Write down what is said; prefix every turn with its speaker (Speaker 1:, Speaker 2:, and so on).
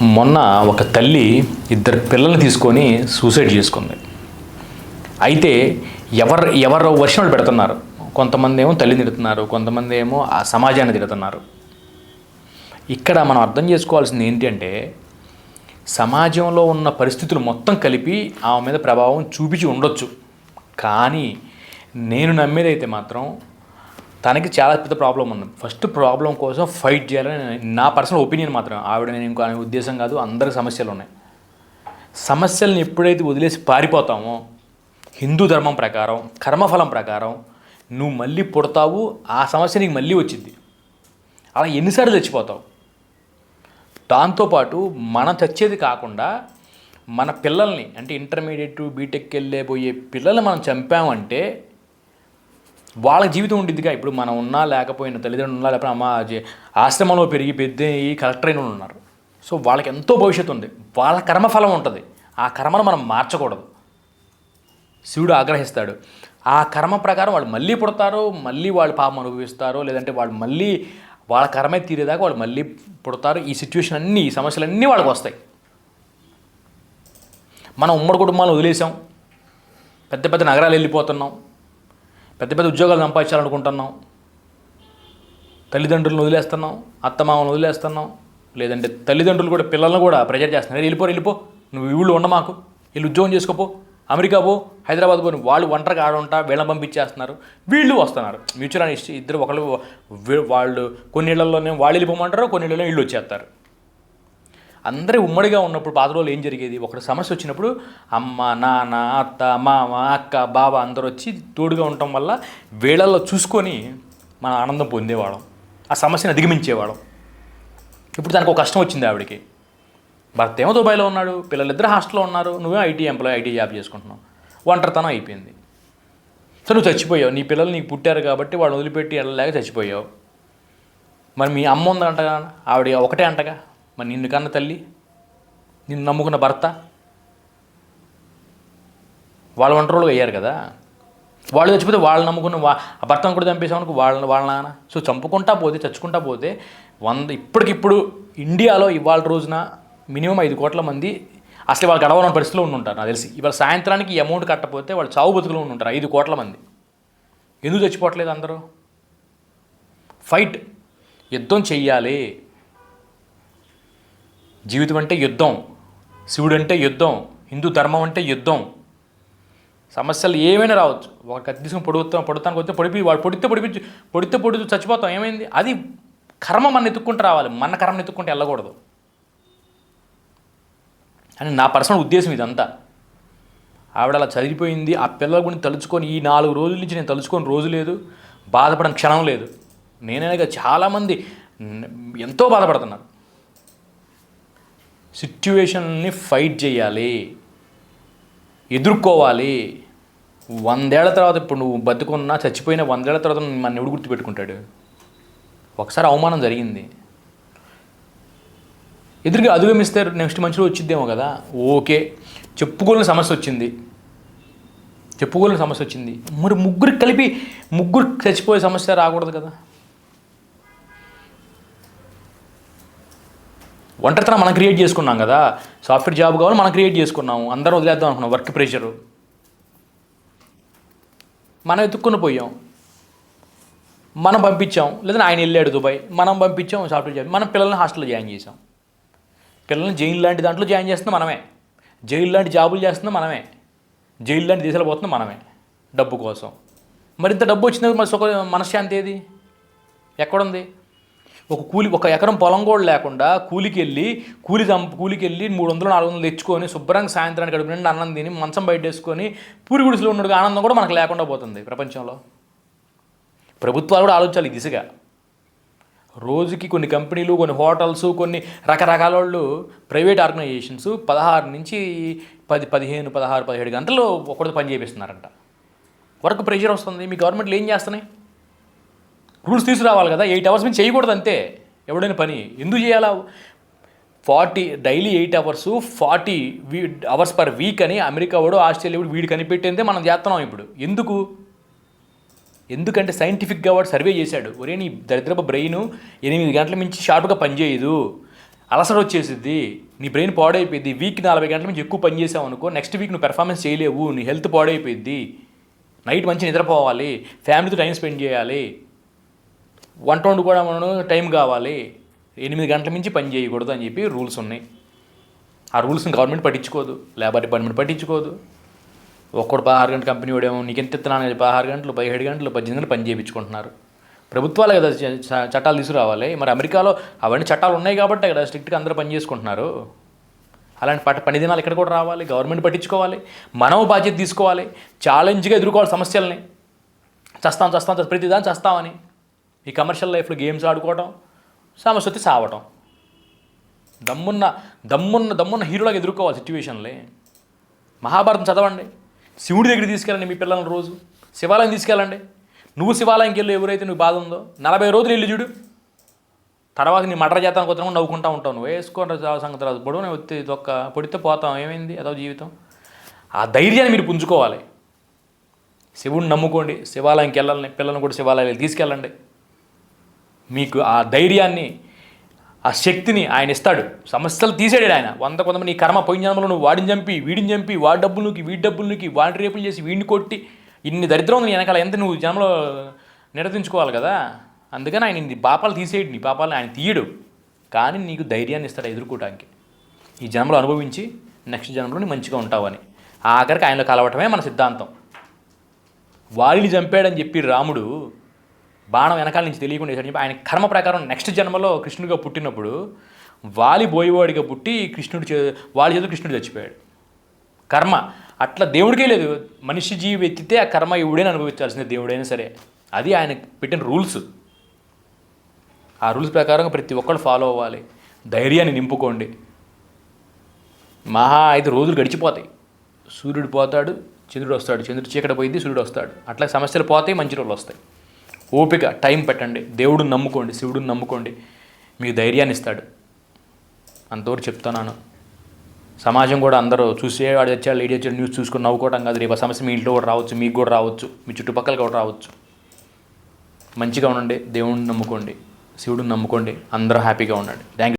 Speaker 1: మొన్న ఒక తల్లి ఇద్దరు పిల్లల్ని తీసుకొని సూసైడ్ చేసుకుంది. అయితే ఎవరు ఎవరు వర్షాలు పెడుతున్నారు. కొంతమంది ఏమో తల్లిని తిడుతున్నారు కొంతమంది ఏమో ఆ సమాజాన్ని తిడుతున్నారు. ఇక్కడ మనం అర్థం చేసుకోవాల్సింది ఏంటి అంటే సమాజంలో ఉన్న పరిస్థితులు మొత్తం కలిపి ఆమె మీద ప్రభావం చూపించి ఉండొచ్చు. కానీ నేను నమ్మేదైతే మాత్రం తనకి చాలా పెద్ద ప్రాబ్లం ఉంది. ఫస్ట్ ప్రాబ్లం కోసం ఫైట్ చేయాలని నా పర్సనల్ ఒపీనియన్ మాత్రం. ఆవిడ నేను ఇంకో అనే ఉద్దేశం కాదు అందరికి సమస్యలు ఉన్నాయి. సమస్యలను ఎప్పుడైతే వదిలేసి పారిపోతామో హిందూ ధర్మం ప్రకారం కర్మఫలం ప్రకారం నువ్వు మళ్ళీ పుడతావు ఆ సమస్య నీకు మళ్ళీ వచ్చింది అలా ఎన్నిసార్లు చచ్చిపోతావు? దాంతోపాటు మనం చచ్చేది కాకుండా మన పిల్లల్ని అంటే ఇంటర్మీడియట్ బీటెక్ వెళ్ళే పోయే పిల్లల్ని మనం చంపామంటే వాళ్ళ జీవితం ఉండిద్దిగా. ఇప్పుడు మనం ఉన్నా లేకపోయినా తల్లిదండ్రులు ఉన్నా లేకపోతే అమ్మ ఆశ్రమంలో పెరిగి పెద్ద ఈ కలెక్టర్ అయిన వాళ్ళు ఉన్నారు. సో వాళ్ళకి ఎంతో భవిష్యత్తు ఉంది. వాళ్ళ కర్మఫలం ఉంటుంది. ఆ కర్మను మనం మార్చకూడదు. శివుడు ఆగ్రహిస్తాడు. ఆ కర్మ ప్రకారం వాళ్ళు మళ్ళీ పుడతారు మళ్ళీ వాళ్ళు పాపం అనుభవిస్తారు లేదంటే వాళ్ళు మళ్ళీ వాళ్ళ కర్మే తీరేదాకా వాళ్ళు మళ్ళీ పుడతారు. ఈ సిచ్యువేషన్ అన్నీ ఈ సమస్యలన్నీ వాళ్ళకి వస్తాయి. మనం ఉమ్మడి కుటుంబాలను వదిలేసాం. పెద్ద పెద్ద నగరాలు వెళ్ళిపోతున్నాం. పెద్ద పెద్ద ఉద్యోగాలు సంపాదించాలనుకుంటున్నాం. తల్లిదండ్రులను వదిలేస్తున్నాం అత్తమామను వదిలేస్తున్నాం. లేదంటే తల్లిదండ్రులు కూడా పిల్లలను కూడా ప్రెజర్ చేస్తున్నారు. వెళ్ళిపో వెళ్ళిపో నువ్వు ఈ ఉండ మాకు. వీళ్ళు ఉద్యోగం చేసుకోపో. అమెరికా పో హైదరాబాద్ పోని వాళ్ళు ఒంటరిగా ఆడుంటా వీళ్ళని పంపించేస్తున్నారు. వీళ్ళు వస్తున్నారు. మ్యూచువల్ అని ఇద్దరు ఒకళ్ళు వాళ్ళు కొన్ని ఇళ్ళలోనే వాళ్ళు వెళ్ళిపోమంటారు కొన్ని ఇళ్ళలో వీళ్ళు వచ్చేస్తారు. అందరూ ఉమ్మడిగా ఉన్నప్పుడు పాత రోజులు ఏం జరిగేది? ఒకటి సమస్య వచ్చినప్పుడు అమ్మ నాన్న అత్త మామ అక్క బావ అందరూ వచ్చి తోడుగా ఉండటం వల్ల వీళ్ళల్లో చూసుకొని మన ఆనందం పొందేవాళ్ళం. ఆ సమస్యను అధిగమించేవాళ్ళం. ఇప్పుడు దానికి ఒక కష్టం వచ్చింది ఆవిడకి. భర్త ఏమో దుబాయ్లో ఉన్నాడు పిల్లలిద్దరు హాస్టల్లో ఉన్నారు నువ్వే ఐటీ ఎంప్లాయ్ ఐటీ జాబ్ చేసుకుంటున్నావు. ఒంటరితనం అయిపోయింది. సో నువ్వు చచ్చిపోయావు. నీ పిల్లలు నీకు పుట్టారు కాబట్టి వాళ్ళు వదిలిపెట్టి వెళ్ళలేక చచ్చిపోయావు. మరి మీ అమ్మ ఉందంటగా ఆవిడ ఒకటే అంటగా మరి నిన్ను కన్న తల్లి నిన్ను నమ్ముకున్న భర్త వాళ్ళు ఒంటరులుగా అయ్యారు కదా. వాళ్ళు చచ్చిపోతే వాళ్ళు నమ్ముకున్న వా ఆ భర్తను కూడా చంపేసామనుకో వాళ్ళ వాళ్ళ నాన్న. సో చంపుకుంటా పోతే చచ్చుకుంటా పోతే వంద ఇప్పటికిప్పుడు ఇండియాలో ఇవాళ రోజున మినిమం ఐదు కోట్ల మంది అసలు వాళ్ళు గడవని పరిస్థితిలో ఉండి ఉంటారు నాకు తెలిసి. ఇవాళ సాయంత్రానికి ఈ అమౌంట్ కట్టకపోతే వాళ్ళు చావు బతుకులో ఉంటారు ఐదు కోట్ల మంది. ఎందుకు చచ్చిపోవట్లేదు అందరూ? ఫైట్. యుద్ధం చెయ్యాలి. జీవితం అంటే యుద్ధం శివుడు అంటే యుద్ధం హిందూ ధర్మం అంటే యుద్ధం. సమస్యలు ఏమైనా రావచ్చు. ఒక కత్తిసం పొడుగుతాం పొడుతానికి వస్తే పొడిపి వాడు పొడితే పొడిపి పొడితే పొడి చచ్చిపోతాం. ఏమైంది? అది కర్మ మన ఎత్తుక్కుంటూ రావాలి. మన కర్మను ఎత్తుక్కుంటే వెళ్ళకూడదు. అని నా పర్సనల్ ఉద్దేశం ఇదంతా. ఆవిడ అలా చదివిపోయింది. ఆ పిల్లల గురించి తలుచుకొని ఈ నాలుగు రోజుల నుంచి నేను తలుచుకొని రోజు లేదు. బాధపడడం క్షణం లేదు. నేనైనా చాలామంది ఎంతో బాధపడుతున్నారు. సిచ్యువేషన్ని ఫైట్ చేయాలి. ఎదుర్కోవాలి. వందేళ్ళ తర్వాత ఇప్పుడు నువ్వు బతుకున్నా చచ్చిపోయిన వందేళ్ళ తర్వాత మన ఎవడు గుర్తుపెట్టుకుంటాడు? ఒకసారి అవమానం జరిగింది. ఎదురుగా అధిగమిస్తే నెక్స్ట్ మంచిలో వచ్చిద్దేమో కదా? ఓకే. చెప్పుకోలేని సమస్య వచ్చింది. చెప్పుకోలేని సమస్య వచ్చింది. మరి ముగ్గురు కలిపి ముగ్గురు చచ్చిపోయే సమస్య రాకూడదు కదా? ఒంటరితనం మనం క్రియేట్ చేసుకున్నాం కదా. సాఫ్ట్వేర్ జాబ్ కావాలి మనం క్రియేట్ చేసుకున్నాము. అందరం వదిలేద్దాం అనుకున్నాం వర్క్ ప్రెషరు మనం ఎత్తుక్కుని పోయాం. మనం పంపించాం లేదా ఆయన వెళ్ళాడు దుబాయ్. మనం పంపించాం సాఫ్ట్వేర్ జాబ్ మనం పిల్లల్ని హాస్టల్లో జాయిన్ చేసాం పిల్లల్ని జైలు లాంటి దాంట్లో జాయిన్ చేస్తున్న మనమే. జైలు లాంటి జాబులు చేస్తున్న మనమే. జైలు లాంటి దేశాలు పోతున్న మనమే. డబ్బు కోసం. మరింత డబ్బు వచ్చిన మరి సుఖ మనశ్శాంతి ఏది? ఎక్కడుంది? ఒక కూలి ఒక ఎకరం పొలం కూడా లేకుండా కూలికి వెళ్ళి కూలి కూలికి వెళ్ళి మూడు వందలు నాలుగు వందలు తెచ్చుకొని శుభ్రంగా సాయంత్రానికి గడుపు నిండా అన్నం తిని మంచం బయట వేసుకొని పూరి గుడిసెలో ఉన్నట్టుగా ఆనందం కూడా మనకు లేకుండా పోతుంది ప్రపంచంలో. ప్రభుత్వాలు కూడా ఆలోచించాలి ఈ దిశగా. రోజుకి కొన్ని కంపెనీలు కొన్ని హోటల్స్ కొన్ని రకరకాల వాళ్ళు ప్రైవేట్ ఆర్గనైజేషన్స్ పదహారు నుంచి పది పదిహేను పదహారు పదిహేడు గంటలు ఒకటి పని చేపిస్తున్నారంట. వర్క్ ప్రెషర్ వస్తుంది. మీ గవర్నమెంట్లు ఏం చేస్తున్నాయి? రూల్స్ తీసుకురావాలి కదా ఎయిట్ అవర్స్ మీద చేయకూడదు అంతే. ఎవడైనా పని ఎందుకు చేయాలా? Forty daily eight hours forty we hours per week అని అమెరికా వాడు ఆస్ట్రేలియా వాడు వీడు కనిపెట్టిందే మనం చేస్తున్నాం ఇప్పుడు. ఎందుకు? ఎందుకంటే సైంటిఫిక్గా వాడు సర్వే చేశాడు. ఒరే నీ దరిద్రపు బ్రెయిన్ ఎనిమిది గంటల మించి షార్ప్గా పనిచేయదు. అలసట వచ్చేసిద్ది. నీ బ్రెయిన్ పాడైపోయింది వీక్ నలభై గంటల నుంచి ఎక్కువ పనిచేసావు అనుకో నెక్స్ట్ వీక్ నువ్వు పెర్ఫార్మెన్స్ చేయలేవు. నీ హెల్త్ పాడైపోయింది నైట్ మంచి నిద్రపోవాలి. ఫ్యామిలీతో టైం స్పెండ్ చేయాలి. వంట వండుకోవడం టైం కావాలి. ఎనిమిది గంటల మించి పని చేయకూడదు అని చెప్పి రూల్స్ ఉన్నాయి. ఆ రూల్స్ని గవర్నమెంట్ పట్టించుకోదు. లేబర్ డిపార్ట్మెంట్ పట్టించుకోదు. ఒక్కడు పదహారు గంటల కంపెనీ వాడేమో నీకు ఎంత ఇస్తున్నాను అని చెప్పి పదహారు గంటలు పదిహేడు గంటలు పద్దెనిమిది గంటలు పని చేయించుకుంటున్నారు. ప్రభుత్వాలే కదా చ- చ- చట్టాలు తీసుకురావాలి. మరి అమెరికాలో అవన్నీ చట్టాలు ఉన్నాయి కాబట్టి కదా స్ట్రిక్ట్గా అందరూ పని చేసుకుంటున్నారు. అలాంటి పట పని దినాలు ఇక్కడ కూడా రావాలి. గవర్నమెంట్ పట్టించుకోవాలి. మనం బాధ్యత తీసుకోవాలి. ఛాలెంజ్గా ఎదుర్కోవాలి సమస్యల్ని. చస్తాం చస్తాం చస్తాం, ప్రతిదాన్ని చస్తామని. ఈ కమర్షియల్ లైఫ్లో గేమ్స్ ఆడుకోవడం సమస్య వచ్చి సావటం. దమ్మున్న దమ్మున్న దమ్మున్న హీరోలాగా ఎదుర్కోవాలి సిచ్యువేషన్లే. మహాభారతం చదవండి. శివుడి దగ్గరికి తీసుకెళ్ళండి మీ పిల్లల్ని రోజు. శివాలయం తీసుకెళ్ళండి. నువ్వు శివాలయంకి వెళ్ళి ఎవరైతే నువ్వు బాధ ఉందో నలభై రోజులు వెళ్ళి చూడు. తర్వాత నీ మటర్ చేతానికి వద్దాం నవ్వుకుంటా ఉంటావు. నువ్వు వేసుకోండి సంగతి రాదు. పొడవు నేను వచ్చి ఒక్క పొడితే పోతాం. ఏమైంది? అదో జీవితం. ఆ ధైర్యాన్ని మీరు పుంజుకోవాలి. శివుడిని నమ్ముకోండి. శివాలయంకి వెళ్ళాలని పిల్లల్ని కూడా శివాలయాలకు తీసుకెళ్ళండి. మీకు ఆ ధైర్యాన్ని ఆ శక్తిని ఆయన ఇస్తాడు. సమస్యలు తీసేడాడు ఆయన. వంద కొంతమంది నీ కర్మ పోయిన జన్మలో నువ్వు వాడిని చంపి వీడిని చంపి వాడి డబ్బులకి వీడి డబ్బులకి నూకి వాడి రేపులు చేసి వీడిని కొట్టి ఇన్ని దరిద్రం నీ వెనకాల. ఎంత నువ్వు జన్మలో నిరదించుకోవాలి కదా? అందుకని ఆయన నీ పాపాలు తీసేయడు. నీ పాపాలను ఆయన తీయడు. కానీ నీకు ధైర్యాన్ని ఇస్తాడు ఎదుర్కోవడానికి ఈ జన్మలో అనుభవించి నెక్స్ట్ జన్మలో నీ మంచిగా ఉంటావని. ఆఖరికి ఆయనలో కలవటమే మన సిద్ధాంతం. వాళ్ళని చంపాడని చెప్పి రాముడు బాణం వెనకాల నుంచి తెలియకుండా వేశాడు చెప్పి ఆయన కర్మ ప్రకారం నెక్స్ట్ జన్మలో కృష్ణుడిగా పుట్టినప్పుడు వాలి బోయవాడిగా పుట్టి కృష్ణుడు చే వాలి చేతులు కృష్ణుడు చచ్చిపోయాడు. కర్మ అట్లా దేవుడికే లేదు. మనిషి జీవి ఎత్తితే ఆ కర్మ ఇవిడైనా అనుభవించాల్సిందే దేవుడైనా సరే. అది ఆయన పెట్టిన రూల్స్. ఆ రూల్స్ ప్రకారం ప్రతి ఒక్కరు ఫాలో అవ్వాలి. ధైర్యాన్ని నింపుకోండి. మహా ఐదు రోజులు గడిచిపోతాయి. సూర్యుడు పోతాడు చంద్రుడు వస్తాడు. చంద్రుడు చీకటి పోయింది సూర్యుడు వస్తాడు. అట్లా సమస్యలు పోతాయి మంచి రోజులు వస్తాయి. ఓపిక టైం పెట్టండి. దేవుడిని నమ్ముకోండి శివుడిని నమ్ముకోండి. మీకు ధైర్యాన్ని ఇస్తాడు. అంతవరకు చెప్తున్నాను. సమాజం కూడా అందరూ చూసే వాడు వచ్చాడు లేడీ వచ్చాడు న్యూస్ చూసుకొని నవ్వుకోవడం కాదు. రేపు సమస్య మీ ఇంట్లో కూడా రావచ్చు మీకు కూడా రావచ్చు మీ చుట్టుపక్కల కూడా రావచ్చు. మంచిగా ఉండండి దేవుడిని నమ్ముకోండి శివుడిని నమ్ముకోండి అందరూ హ్యాపీగా ఉండండి. థ్యాంక్